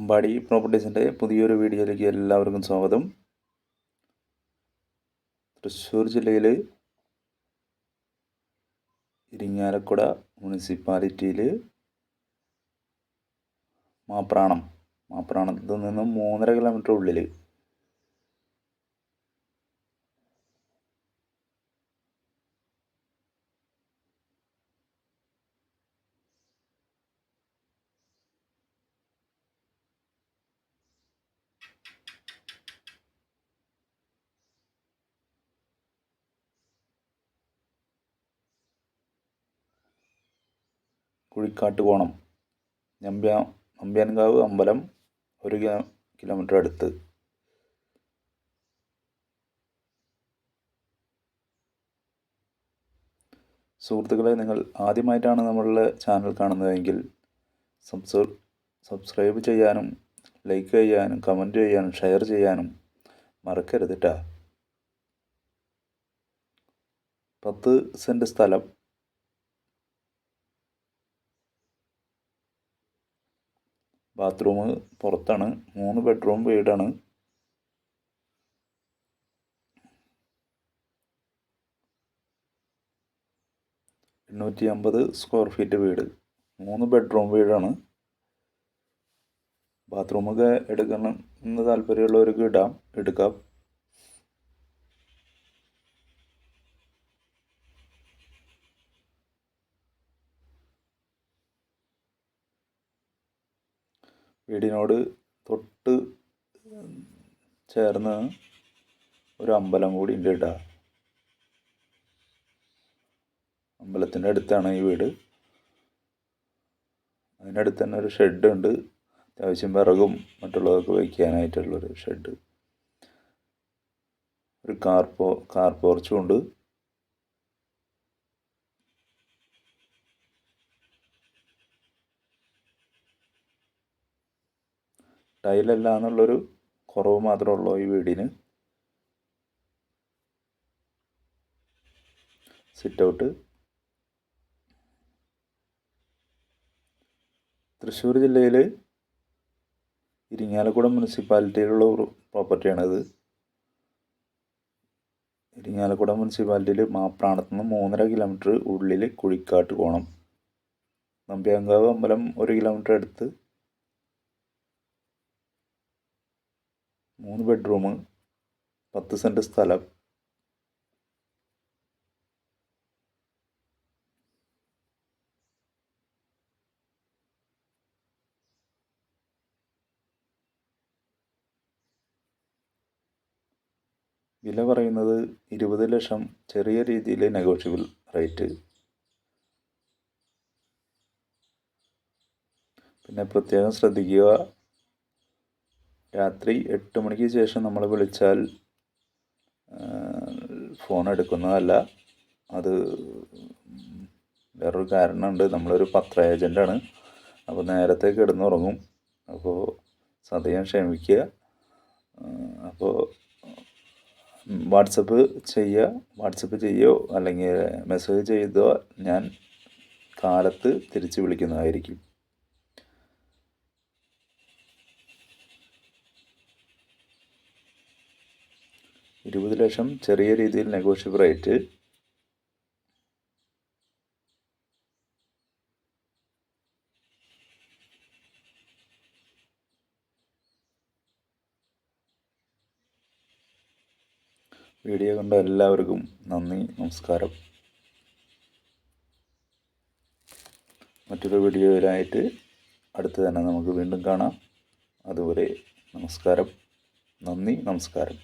അമ്പാടി പ്രോപ്പർട്ടീസിന്റെ പുതിയൊരു വീഡിയോയിലേക്ക് എല്ലാവർക്കും സ്വാഗതം. തൃശ്ശൂർ ജില്ലയിൽ ഇരിങ്ങാലക്കുട മുനിസിപ്പാലിറ്റിയിൽ മാപ്രാണം മാപ്രാണത്തിൽ നിന്നും മൂന്നര കിലോമീറ്റർ ഉള്ളിൽ കുഴിക്കാട്ട് കോണം നമ്പ്യ നമ്പ്യാൻകാവ് അമ്പലം ഒരു കിലോ കിലോമീറ്റർ അടുത്ത്. സുഹൃത്തുക്കളെ നിങ്ങൾ ആദ്യമായിട്ടാണ് നമ്മളുടെ ചാനൽ കാണുന്നതെങ്കിൽ സബ്സ് സബ്സ്ക്രൈബ് ചെയ്യാനും ലൈക്ക് ചെയ്യാനും കമന്റ് ചെയ്യാനും ഷെയർ ചെയ്യാനും മറക്കരുത് കേട്ടോ പത്ത് സെന്റ് സ്ഥലം ബാത്റൂം പുറത്താണ്. മൂന്ന് ബെഡ്റൂം വീടാണ്. എണ്ണൂറ്റി അമ്പത് സ്ക്വയർ ഫീറ്റ് വീട്. മൂന്ന് ബെഡ്റൂം വീടാണ്. ബാത്റൂമൊക്കെ എടുക്കണം എന്ന് താല്പര്യമുള്ളവർക്ക് ഇടാം. എടുക്കാം. വീടിനോട് തൊട്ട് ചേർന്ന് ഒരു അമ്പലം കൂടി ഉണ്ട് കേട്ടോ. അമ്പലത്തിന്റെ അടുത്താണ് ഈ വീട്. അതിനടുത്ത് തന്നെ ഒരു ഷെഡ് ഉണ്ട്. അത്യാവശ്യം വിറകും മറ്റുള്ളതൊക്കെ വയ്ക്കാനായിട്ടുള്ളൊരു ഷെഡ്. ഒരു കാർ പോ കാർ പോർച്ചും ഉണ്ട്. ടൈലല്ല എന്നുള്ളൊരു കുറവ് മാത്രമേ ഉള്ളൂ ഈ വീടിന്. സിറ്റ് ഔട്ട് തൃശ്ശൂർ ജില്ലയിൽ ഇരിങ്ങാലക്കുട മുനിസിപ്പാലിറ്റിയിലുള്ള ഒരു പ്രോപ്പർട്ടിയാണിത്. ഇരിങ്ങാലക്കുട മുനിസിപ്പാലിറ്റിയിൽ മാപ്രാണത്ത് നിന്ന് മൂന്നര കിലോമീറ്റർ ഉള്ളിൽ കുഴിക്കാട്ട് പോകണം നമ്പ്യാങ്കാവ് അമ്പലം ഒരു കിലോമീറ്റർ അടുത്ത് മൂന്ന് ബെഡ്റൂം പത്ത് സെന്റ് സ്ഥലം. വില പറയുന്നത് ഇരുപത് ലക്ഷം ചെറിയ രീതിയിൽ നെഗോഷ്യബിൾ റേറ്റ് പിന്നെ പ്രത്യേകം ശ്രദ്ധിക്കുക രാത്രി എട്ട് മണിക്ക് ശേഷം നമ്മൾ വിളിച്ചാൽ ഫോൺ എടുക്കുന്നതല്ല. അത് വേറൊരു കാരണമുണ്ട്. നമ്മളൊരു പത്ര ഏജന്റാണ് അപ്പോൾ നേരത്തെ കിടന്നുറങ്ങും. അപ്പോൾ സദയം ക്ഷമിക്കുക. അപ്പോൾ വാട്സപ്പ് ചെയ്യുക. വാട്സപ്പ് ചെയ്യോ അല്ലെങ്കിൽ മെസ്സേജ് ചെയ്തോ ഞാൻ കാലത്ത് തിരിച്ച് വിളിക്കുന്നതായിരിക്കും. ഇരുപത് ലക്ഷം ചെറിയ രീതിയിൽ നെഗോഷ്യബിൾ റേറ്റ് വീഡിയോ കണ്ട എല്ലാവർക്കും നന്ദി നമസ്കാരം. മറ്റൊരു വീഡിയോയിലായിട്ട് അടുത്ത് തന്നെ നമുക്ക് വീണ്ടും കാണാം. അതുവരെ നമസ്കാരം. നന്ദി നമസ്കാരം.